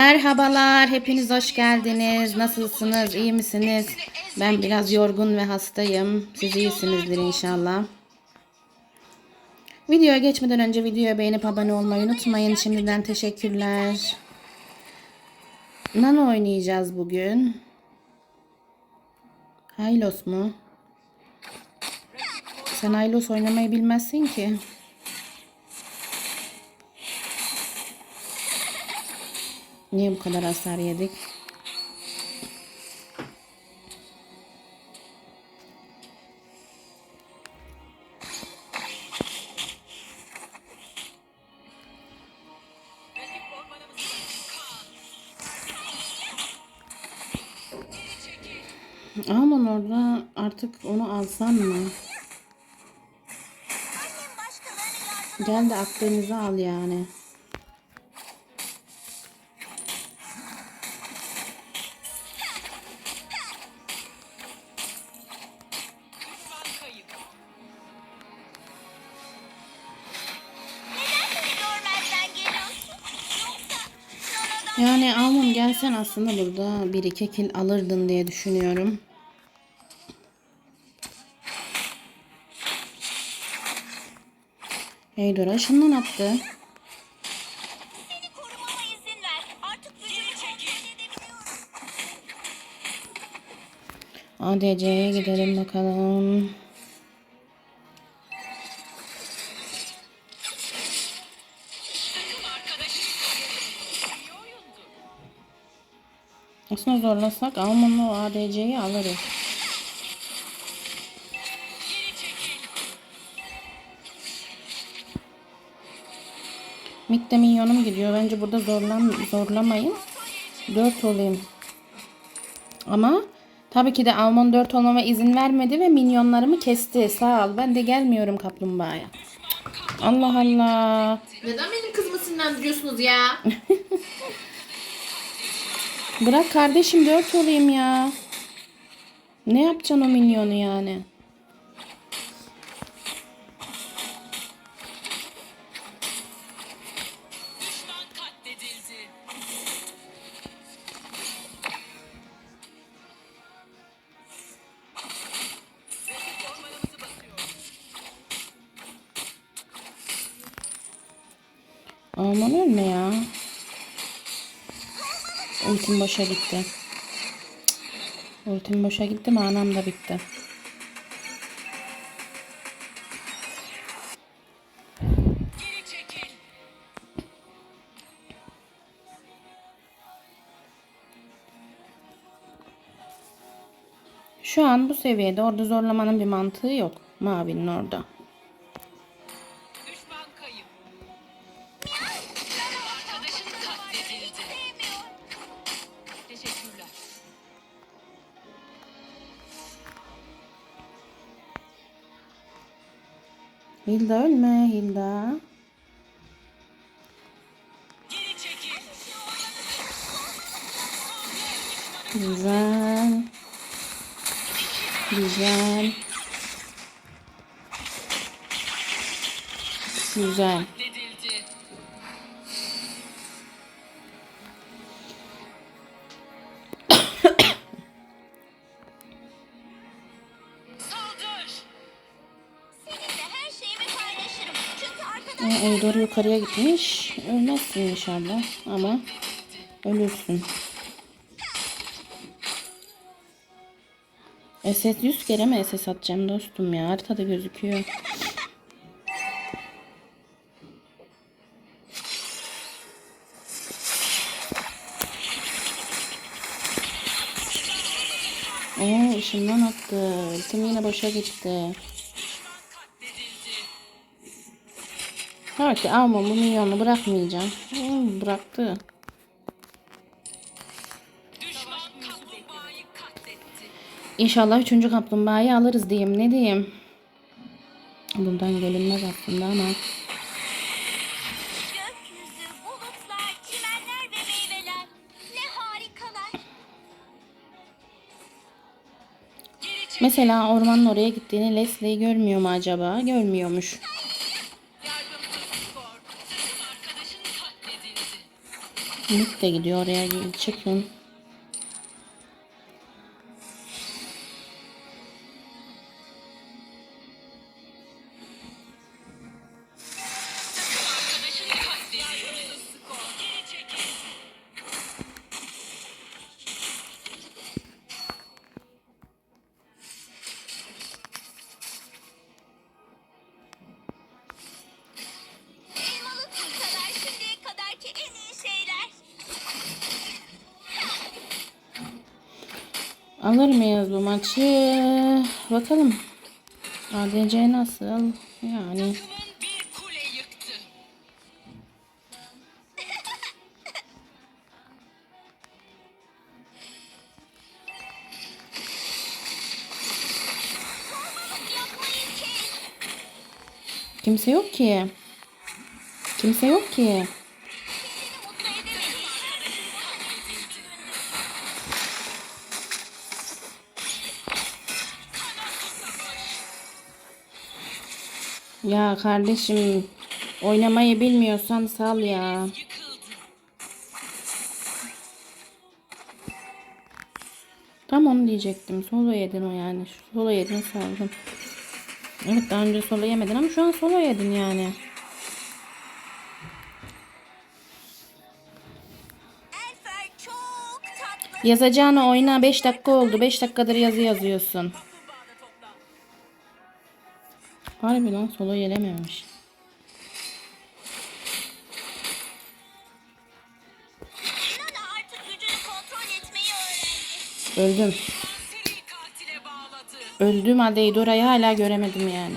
Merhabalar, hepiniz hoş geldiniz. Nasılsınız, iyi misiniz? Ben biraz yorgun ve hastayım. Siz iyisinizdir inşallah. Videoya geçmeden önce videoya beğenip abone olmayı unutmayın. Şimdiden teşekkürler. Nano oynayacağız bugün. Hylos mu? Sen Hylos oynamayı bilmezsin ki. Niye bu kadar hasar yedik? Aman orada artık onu alsam mı? Gel de aklınızı al yani. Aslında burada bir iki kill alırdın diye düşünüyorum. Attı. Artık gücümü kontrol edebiliyorum. ADC'ye gidelim bakalım. Aslında zorlasak Alman'la o ADC'yi alırız. Mid'de minyonum gidiyor. Bence burada zorlan zorlamayın. 4 olayım. Ama tabii ki de Alman 4 olmama izin vermedi ve minyonlarımı kesti. Sağ ol. Ben de gelmiyorum kaplumbağaya. Allah Allah. Neden benim kızımı sinirlendiriyorsunuz ya? Bırak kardeşim 4 olayım ya. Ne yapacaksın o minyonu yani? Aman ölme ya. Ultim boşa gitti. Ultim boşa gitti manam da bitti. Şu an bu seviyede orada zorlamanın bir mantığı yok. Mavinin orada. Hilda ölme Hilda. Güzel. Güzel. Güzel. Eydor yukarıya gitmiş. Ölmezsin inşallah ama ölürsün. SS 100 kere mi SS atacağım dostum ya? Haritada gözüküyor. Oo ışından attı. Ultim yine boşa gitti. Evet ama bu milyonu bırakmayacağım. Oo, bıraktı. İnşallah üçüncü kaplumbağayı alırız diyeyim. Ne diyeyim? Buradan gelinmez aslında ama. Mesela ormanın oraya gittiğini Leslie görmüyor mu acaba? Görmüyormuş. Umut da gidiyor oraya çıkın. Alır mıyız bu maçı? Bakalım. ADC nasıl? Yani kimse yok ki. Kimse yok ki. Ya kardeşim oynamayı bilmiyorsan sal ya. Tam onu diyecektim. Solo yedin o yani. Solo yedin saldım. Evet daha önce solo yemedin ama şu an solo yedin yani. Yazacağını oyna 5 dakika oldu. 5 dakikadır yazı yazıyorsun. Harbi lan solo gelememiş. Öldüm. Öldüm halde Dora'yı hala göremedim yani.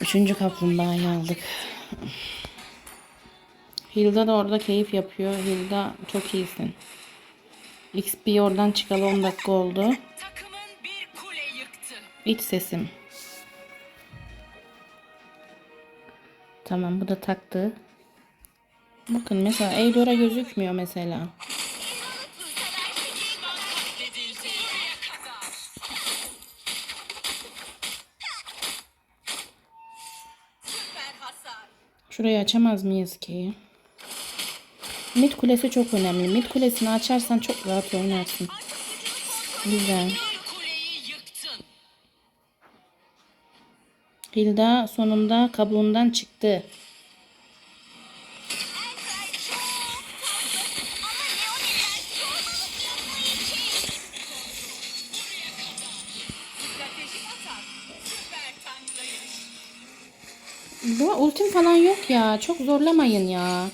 Üçüncü kaplumbağayı aldık. Hilda da orada keyif yapıyor. Hilda çok iyisin. XP oradan çıkalı 10 dakika oldu. İç sesim. Tamam bu da taktı. Bakın mesela Eudora gözükmüyor mesela. Şurayı açamaz mıyız ki? Mid kulesi çok önemli. Mid kulesini açarsan çok rahat oynarsın. Güzel. Hilda sonunda kabuğundan çıktı. Bu ultim falan yok ya. Çok zorlamayın ya.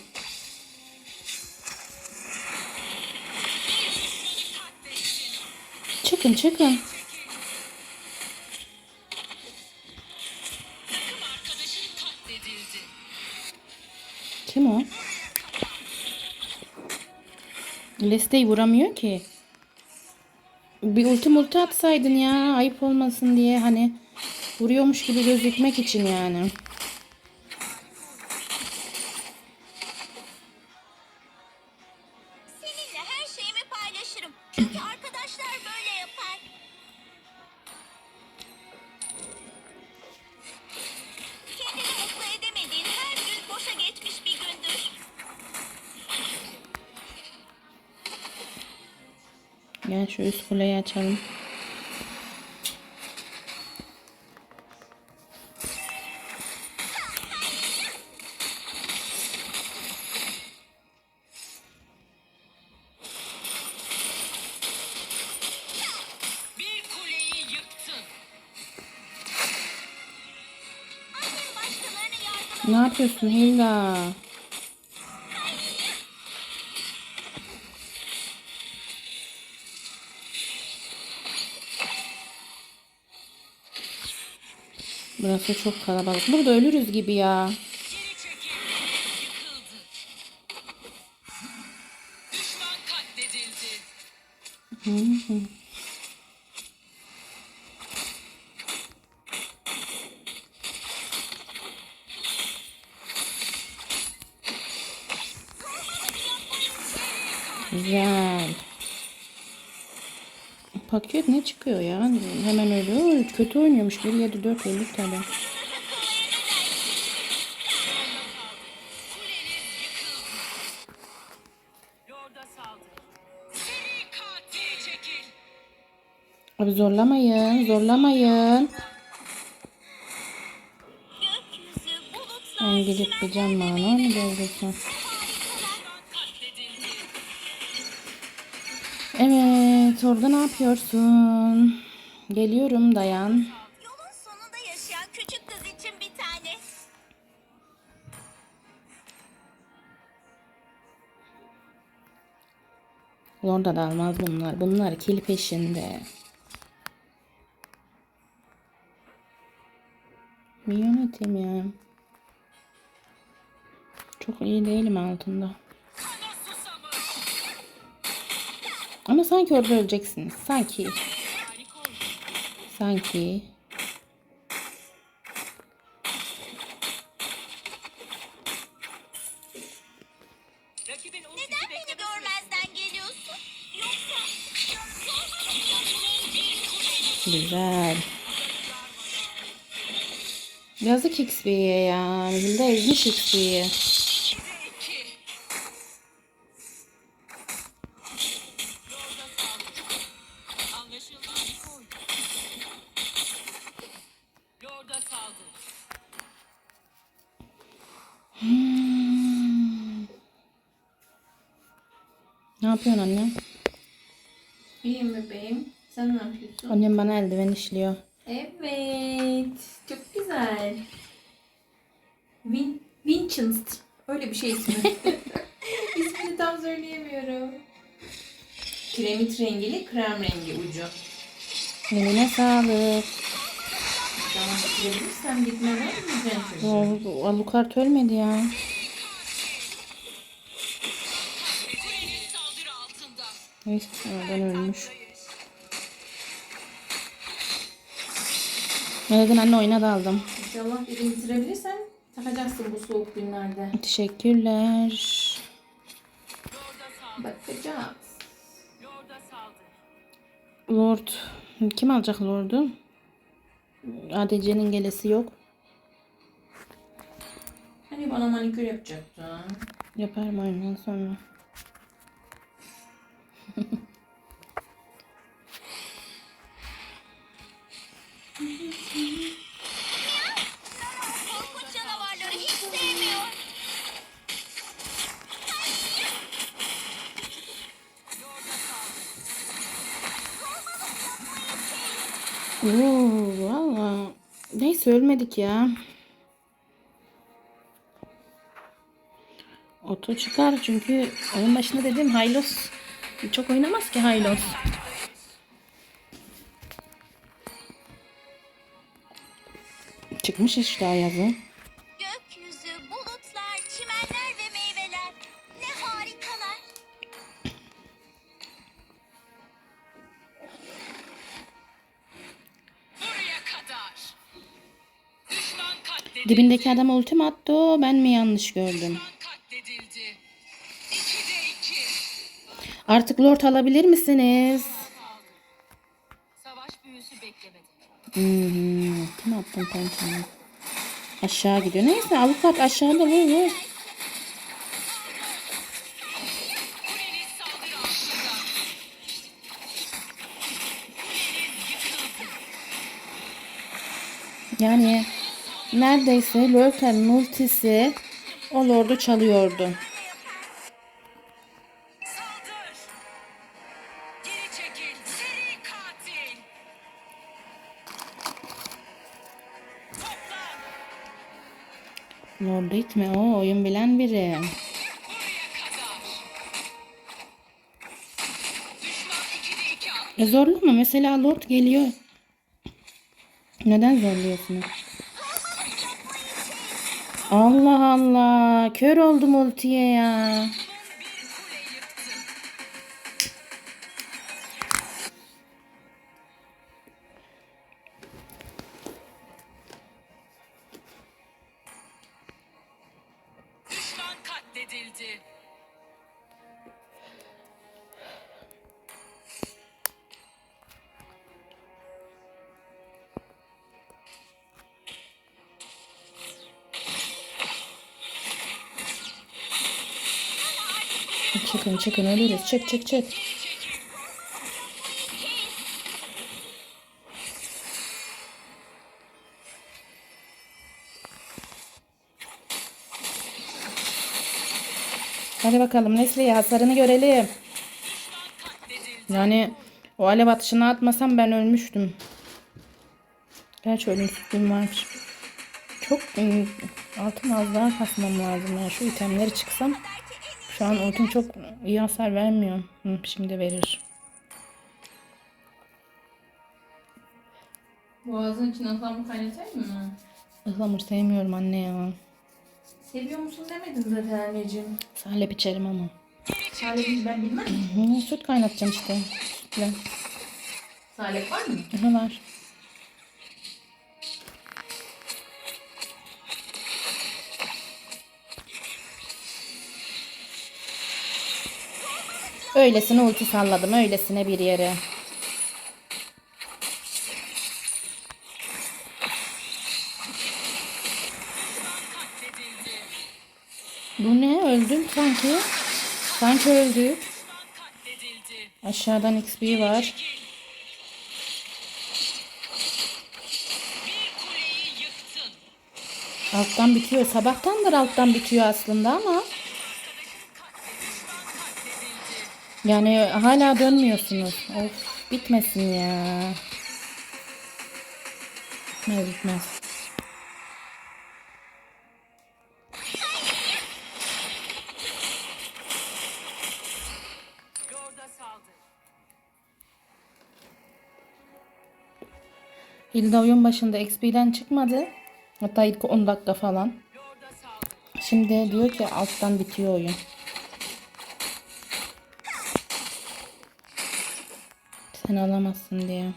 Çıkın çıkın. Kim o? Leste'yi vuramıyor ki. Bir ulti multi atsaydın ya. Ayıp olmasın diye hani vuruyormuş gibi gözükmek için yani. Gel şu üst kuleyi açalım. Ne yapıyorsun Hilda? Burası çok kalabalık. Burada ölürüz gibi ya. Geri paket ne çıkıyor ya? Hemen öyle. Oo, kötü oynuyormuş. 1 7 4 öldük tabii. Kuleniz yıkıldı. Lorda saldır. Seri katil çekil. Abi zorlamayın. Zorlamayın. Ben gidip bir can mana mı Evet. Orada ne yapıyorsun? Geliyorum dayan. Yolun sonunda yaşayan küçük kız için bir tane. Orada da almaz bunlar. Bunlar kil peşinde. Bir yönetim ya. Çok iyi değilim altında. Ama sanki orada öleceksiniz. Sanki. Sanki. Rakibin ultisi Neden beni beklemesi görmezden geliyorsun? Yoksa Güzel. Yazık XP'ye ya. Hilda ezmiş XP'yi. Ne yapıyorsun anne? İyiyim bebeğim. Sen ne yapıyorsun? Annem bana eldiven işliyor. Evet. Çok güzel. Win Vincent. Öyle bir şey ismi. İsmini tam söyleyemiyorum. Kremit rengili krem rengi ucu. Eline sağlık. Tamam bitirebilirsem gitmeden yiyeceğim çocuğu. O, Alucard ölmedi ya. Neyse sonradan ölmüş. Ne dedin anne oyuna daldım. İnşallah biri bitirebilirsen takacaksın bu soğuk günlerde. Teşekkürler. Bakacağız. Lord. Kim alacak Lord'u? ADC'nin gelesi yok. Hani bana manikür yapacaktın. Yaparım oyundan sonra. Oo, valla. Neyse ölmedik ya. Oto çıkar çünkü oyun başında dedim Haylos çok oynamaz ki Haylos. Çıkmış işte yazı. Gökyüzü, bulutlar, çimenler ve meyveler. Ne harikalar. Buraya kadar. Dibindeki adam ultim attı o ben mi yanlış gördüm? Artık lord alabilir misiniz? Savaş büyüsü beklemedik. Hmm, kim attın pençeni? Aşağı gidiyor. Neyse avukat aşağıda vur vur. Yani neredeyse Lurker'in ultisi o lordu çalıyordu. Lordu itme o oyun bilen biri. E zorlama mesela lord geliyor. Neden zorluyorsunuz? Allah Allah. Kör oldum ultiye ya. Çıkın çıkın ölürüz. Çık çık çık. Hadi bakalım Nesli'ye hasarını görelim. Yani o alev atışını atmasam ben ölmüştüm. Gerçi ölümsüzlüğüm var. Çok altın az daha kasmam lazım. Yani şu itemleri çıksam şu an ultim çok iyi hasar vermiyor. Hı, şimdi verir. Boğazın için ıhlamur kaynatayım mı? Ihlamur sevmiyorum anne ya. Seviyor musun demedin zaten anneciğim. Salep içerim ama. Salep ben bilmem. Hı, süt kaynatacağım işte. Sütle. Salep var mı? Ne var? Öylesine ulti salladım. Öylesine bir yere. Bu ne? Öldüm sanki. Sanki öldük. Aşağıdan XP var. Alttan bitiyor. Sabahtandır alttan bitiyor aslında ama. Yani hala dönmüyorsunuz. Of bitmesin ya. Bitmez bitmez. Hilda oyun başında XP'den çıkmadı. Hatta ilk 10 dakika falan. Şimdi diyor ki alttan bitiyor oyun. Sen alamazsın diye.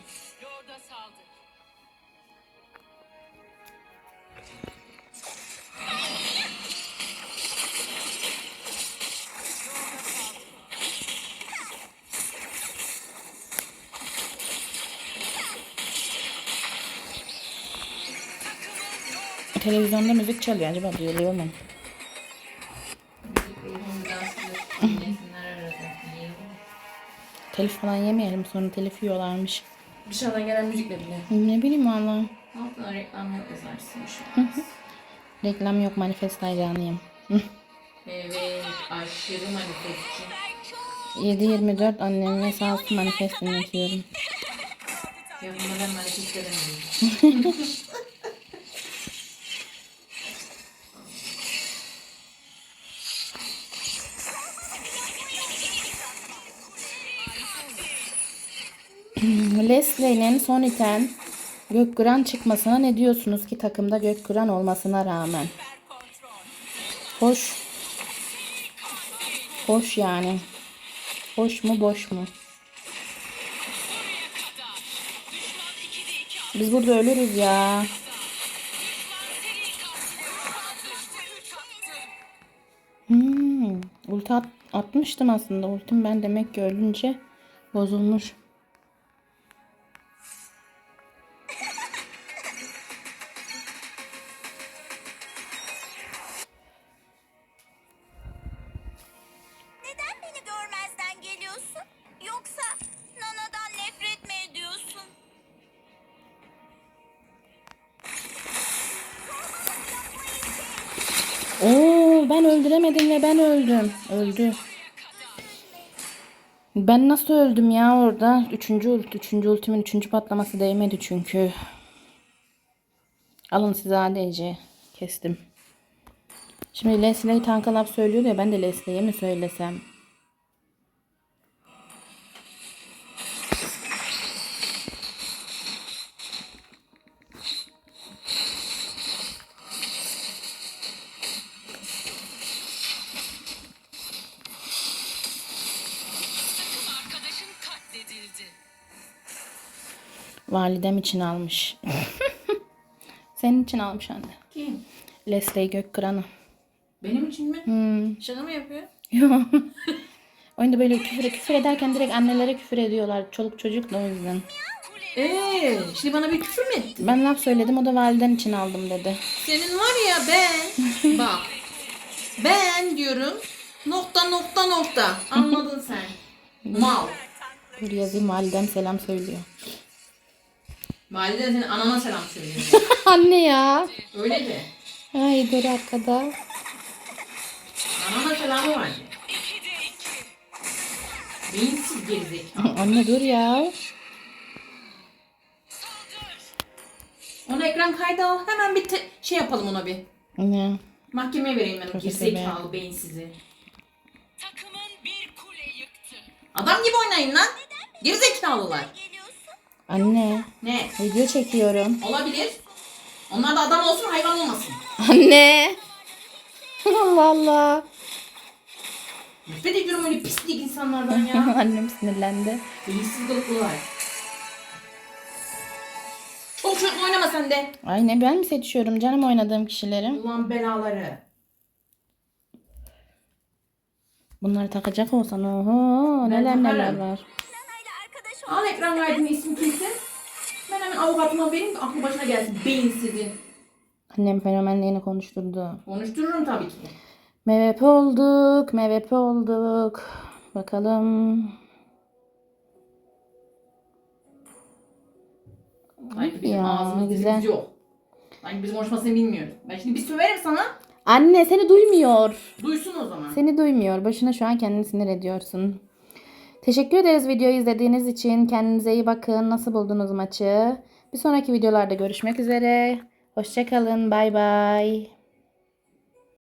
Televizyonda müzik çalıyor. Acaba duyuluyor mu? Telif falan yemeyelim sonra telif yiyorlarmış. Dışarıdan gelen müzikle bile. Ne bileyim valla. Altına reklam yok yazarsın şu an. Reklam yok manifest hayranıyım. Evet, aşırı manifestçi. 7-24 anneme sağ olsun manifest dinletiyorum. Ya buna ben manifest edemiyorum. Leslie'nin son iten çıkmasına ne diyorsunuz ki takımda Gökkuran olmasına rağmen? Hoş. Hoş yani. Hoş mu boş mu? Biz burada ölürüz ya. Hmm, ulti at- atmıştım aslında. Ultim ben demek ki ölünce bozulmuş. Öldüm. Öldü. Ben nasıl öldüm ya orada? Üçüncü ult, üçüncü ultimin üçüncü patlaması değmedi çünkü. Alın size ADC. Kestim. Şimdi Leslie tanka laf söylüyor ya ben de Leslie'ye mi söylesem? Validem için almış. Senin için almış anne. Kim? Leslie Gökkıran'ı. Benim için mi? Hmm. Şaka mı yapıyor? Yok. Oyunda böyle küfür, küfür ederken direkt annelere küfür ediyorlar. Çoluk çocuk da o yüzden. Eee, şimdi bana bir küfür mü etti? Ben laf söyledim o da validen için aldım dedi. Senin var ya ben. Bak. Ben diyorum. Nokta nokta nokta. Anladın sen. Mal. Dur yazayım validem selam söylüyor. Valide senin anana selam söylüyor. Anne ya. Öyle de. Ay dur arkada. Anana selamı var. Beyinsiz gerizekalı. Anne dur ya. Ona ekran kaydı al. Hemen bir te- şey yapalım ona bir. Ne? Mahkemeye vereyim ben o Çok gerizekalı beyinsizi. Takımın bir kule yıktı. Adam gibi oynayın lan. Gerizekalılar. Anne. Ne? Video çekiyorum. Olabilir. Onlar da adam olsun hayvan olmasın. Anne. Allah Allah. Nefret ediyorum öyle pislik insanlardan ya. Annem sinirlendi. Beyinsiz gılıklılar. Çok çocuk oynama sen de. Ay ne ben mi seçiyorum canım oynadığım kişileri? Ulan belaları. Bunları takacak olsan oho neler neler var. Al ekran kaydını ismi kimsin? Ben hemen avukatıma vereyim de aklı başına gelsin beyinsizin. Annem fenomenliğini konuşturdu. Konuştururum tabii ki. Mevep olduk, mevep olduk. Bakalım. Sanki bizim Ya, ağzımız güzel. dilimiz yok. Sanki bizim konuşmasını bilmiyoruz. Ben şimdi bir söverim sana. Anne seni duymuyor. Duysun o zaman. Seni duymuyor. Başına şu an kendini sinir ediyorsun. Teşekkür ederiz videoyu izlediğiniz için. Kendinize iyi bakın. Nasıl buldunuz maçı? Bir sonraki videolarda görüşmek üzere. Hoşçakalın. Bay bay.